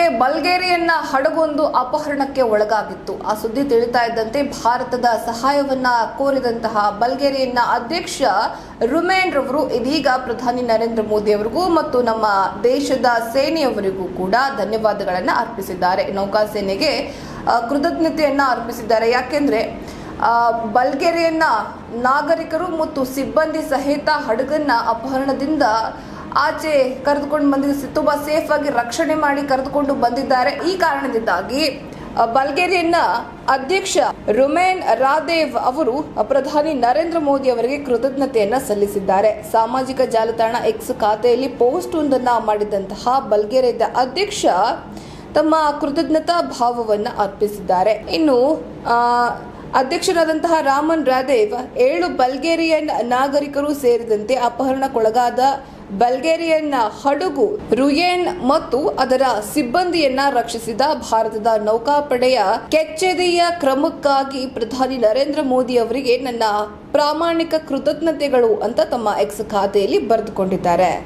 ಇತ್ತೀಚೆಗಷ್ಟೇ ಬಲ್ಗೇರಿಯನ್ನ ಹಡಗೊಂದು ಅಪಹರಣಕ್ಕೆ ಒಳಗಾಗಿತ್ತು. ಆ ಸುದ್ದಿ ತಿಳಿತಾ ಇದ್ದಂತೆ ಭಾರತದ ಸಹಾಯವನ್ನ ಕೋರಿದಂತಹ ಬಲ್ಗೇರಿಯನ್ನ ಅಧ್ಯಕ್ಷ ರುಮೇನ್ ರವರು ಇದೀಗ ಪ್ರಧಾನಿ ನರೇಂದ್ರ ಮೋದಿ ಅವರಿಗೂ ಮತ್ತು ನಮ್ಮ ದೇಶದ ಸೇನೆಯವರಿಗೂ ಕೂಡ ಧನ್ಯವಾದಗಳನ್ನು ಅರ್ಪಿಸಿದ್ದಾರೆ. ನೌಕಾಸೇನೆಗೆ ಸೇನೆಗೆ ಕೃತಜ್ಞತೆಯನ್ನ ಅರ್ಪಿಸಿದ್ದಾರೆ. ಯಾಕೆಂದ್ರೆ ಬಲ್ಗೇರಿಯನ್ನ ನಾಗರಿಕರು ಮತ್ತು ಸಿಬ್ಬಂದಿ ಸಹಿತ ಹಡಗನ್ನ ಅಪಹರಣದಿಂದ ಆಚೆ ಕರೆದುಕೊಂಡು ಬಂದಿದ್ದು ತುಂಬಾ ಸೇಫ್ ಆಗಿ ರಕ್ಷಣೆ ಮಾಡಿ ಕರೆದುಕೊಂಡು ಬಂದಿದ್ದಾರೆ. ಈ ಕಾರಣದಿಂದಾಗಿ ಬಲ್ಗೇರಿಯನ್ನ ಅಧ್ಯಕ್ಷ ರುಮೇನ್ ರಾದೇವ್ ಅವರು ಪ್ರಧಾನಿ ನರೇಂದ್ರ ಮೋದಿ ಅವರಿಗೆ ಕೃತಜ್ಞತೆಯನ್ನ ಸಲ್ಲಿಸಿದ್ದಾರೆ. ಸಾಮಾಜಿಕ ಜಾಲತಾಣ ಎಕ್ಸ್ ಖಾತೆಯಲ್ಲಿ ಪೋಸ್ಟ್ ಒಂದನ್ನ ಮಾಡಿದಂತಹ ಬಲ್ಗೇರಿಯಾದ ಅಧ್ಯಕ್ಷ ತಮ್ಮ ಕೃತಜ್ಞತಾ ಭಾವವನ್ನ ಅರ್ಪಿಸಿದ್ದಾರೆ. ಇನ್ನು ಅಧ್ಯಕ್ಷರಾದಂತಹ ರಾಮನ್ ರಾದೇವ್, ಏಳು ಬಲ್ಗೇರಿಯನ್ ನಾಗರಿಕರು ಸೇರಿದಂತೆ ಅಪಹರಣಕ್ಕೊಳಗಾದ ಬಲ್ಗೇರಿಯನ್ ಹಡಗು, ರುಯೇನ್ ಮತ್ತು ಅದರ ಸಿಬ್ಬಂದಿಯನ್ನ ರಕ್ಷಿಸಿದ ಭಾರತದ ನೌಕಾಪಡೆಯ ಕೆಚ್ಚೆದೆಯ ಕ್ರಮಕ್ಕಾಗಿ ಪ್ರಧಾನಿ ನರೇಂದ್ರ ಮೋದಿ ಅವರಿಗೆ ನನ್ನ ಪ್ರಾಮಾಣಿಕ ಕೃತಜ್ಞತೆಗಳು ಅಂತ ತಮ್ಮ ಎಕ್ಸ್ ಖಾತೆಯಲ್ಲಿ ಬರೆದುಕೊಂಡಿದ್ದಾರೆ.